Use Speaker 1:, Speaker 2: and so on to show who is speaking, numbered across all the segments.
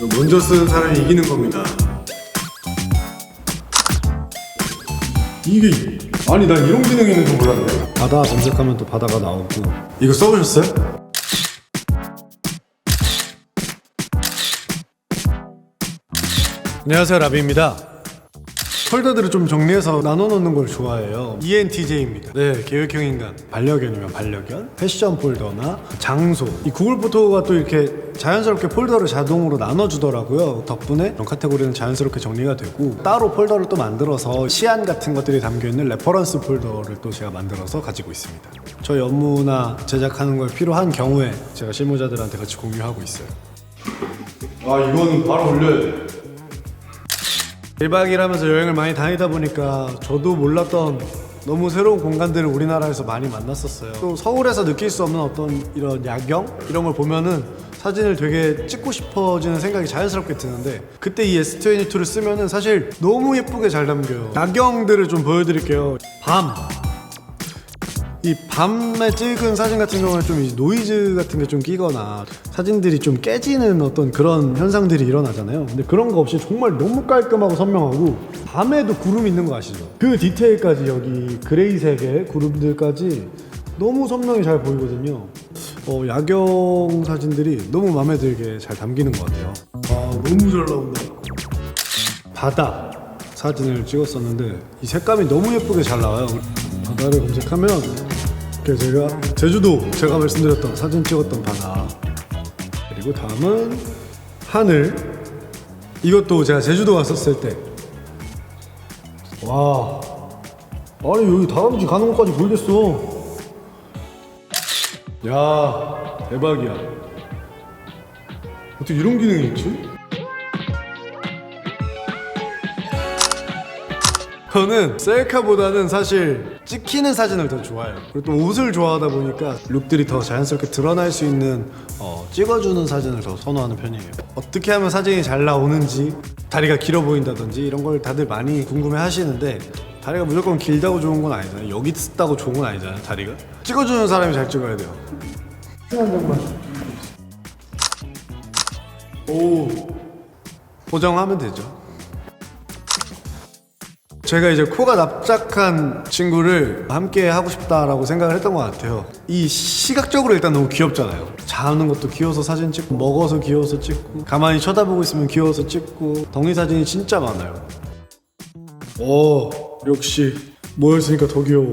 Speaker 1: 먼저 쓰는 사람이 이기는 겁니다. 이게 아니 난 이런 기능이 있는 줄 몰랐네.
Speaker 2: 바다 검색하면 또 바다가 나오고
Speaker 1: 이거 써보셨어요?
Speaker 2: 안녕하세요 라비입니다 폴더들을 좀 정리해서 나눠놓는 걸 좋아해요. ENTJ입니다. 네 계획형 인간. 반려견이면 반려견 패션 폴더나 장소. 이 구글 포토가 또 이렇게 자연스럽게 폴더를 자동으로 나눠주더라고요. 덕분에 이런 카테고리는 자연스럽게 정리가 되고 따로 폴더를 또 만들어서 시안 같은 것들이 담겨있는 레퍼런스 폴더를 또 제가 만들어서 가지고 있습니다. 저희 업무나 제작하는 걸 필요한 경우에 제가 실무자들한테 같이 공유하고 있어요.
Speaker 1: 아 이거는 바로 올려야 돼.
Speaker 2: 1박 2일 하면서 여행을 많이 다니다 보니까 저도 몰랐던 너무 새로운 공간들을 우리나라에서 많이 만났었어요. 또 서울에서 느낄 수 없는 어떤 이런 야경 이런 걸 보면은 사진을 되게 찍고 싶어지는 생각이 자연스럽게 드는데 그때 이 S22를 쓰면은 사실 너무 예쁘게 잘 담겨요. 야경들을 좀 보여드릴게요. 밤. 이 밤에 찍은 사진 같은 경우는 좀 이 노이즈 같은 게 좀 끼거나 사진들이 좀 깨지는 어떤 그런 현상들이 일어나잖아요. 근데 그런 거 없이 정말 너무 깔끔하고 선명하고 밤에도 구름 있는 거 아시죠? 그 디테일까지 여기 그레이색의 구름들까지 너무 선명히 잘 보이거든요. 어, 야경 사진들이 너무 마음에 들게 잘 담기는 것 같아요. 아 너무 잘 나온다. 바다 사진을 찍었었는데 이 색감이 너무 예쁘게 잘 나와요. 바다를 검색하면 이렇게 제가 제주도 제가 말씀드렸던 사진 찍었던 바다. 그리고 다음은 하늘. 이것도 제가 제주도 갔었을 때. 와. 아니 여기 다람쥐 가는 것까지 보이겠어. 야 대박이야. 어떻게 이런 기능이 있지? 저는 셀카보다는 사실 찍히는 사진을 더 좋아해요. 그리고 또 옷을 좋아하다 보니까 룩들이 더 자연스럽게 드러날 수 있는 어, 찍어주는 사진을 더 선호하는 편이에요. 어떻게 하면 사진이 잘 나오는지, 다리가 길어 보인다든지 이런 걸 다들 많이 궁금해 하시는데 다리가 무조건 길다고 좋은 건 아니잖아요. 여기 쓰다고 좋은 건 아니잖아요, 다리가. 찍어주는 사람이 잘 찍어야 돼요. 오. 보정하면 되죠. 제가 이제 코가 납작한 친구를 함께 하고 싶다라고 생각을 했던 것 같아요. 이 시각적으로 일단 너무 귀엽잖아요. 자는 것도 귀여워서 사진 찍고, 먹어서 귀여워서 찍고, 가만히 쳐다보고 있으면 귀여워서 찍고, 덩이 사진이 진짜 많아요. 오, 역시 모였으니까 더 귀여워.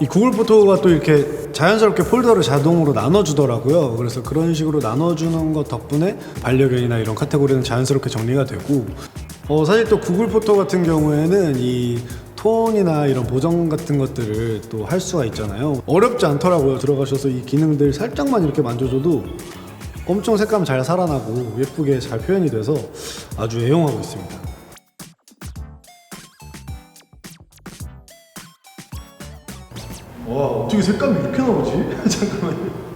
Speaker 2: 이 구글 포토가 또 이렇게 자연스럽게 폴더를 자동으로 나눠주더라고요. 그래서 그런 식으로 나눠주는 것 덕분에 반려견이나 이런 카테고리는 자연스럽게 정리가 되고, 어, 사실 또 구글 포토 같은 경우에는 이 톤이나 이런 보정 같은 것들을 또 할 수가 있잖아요. 어렵지 않더라고요. 들어가셔서 이 기능들 살짝만 이렇게 만져줘도 엄청 색감 잘 살아나고 예쁘게 잘 표현이 돼서 아주 애용하고 있습니다. 와 어떻게 색감이 이렇게 나오지? 잠깐만요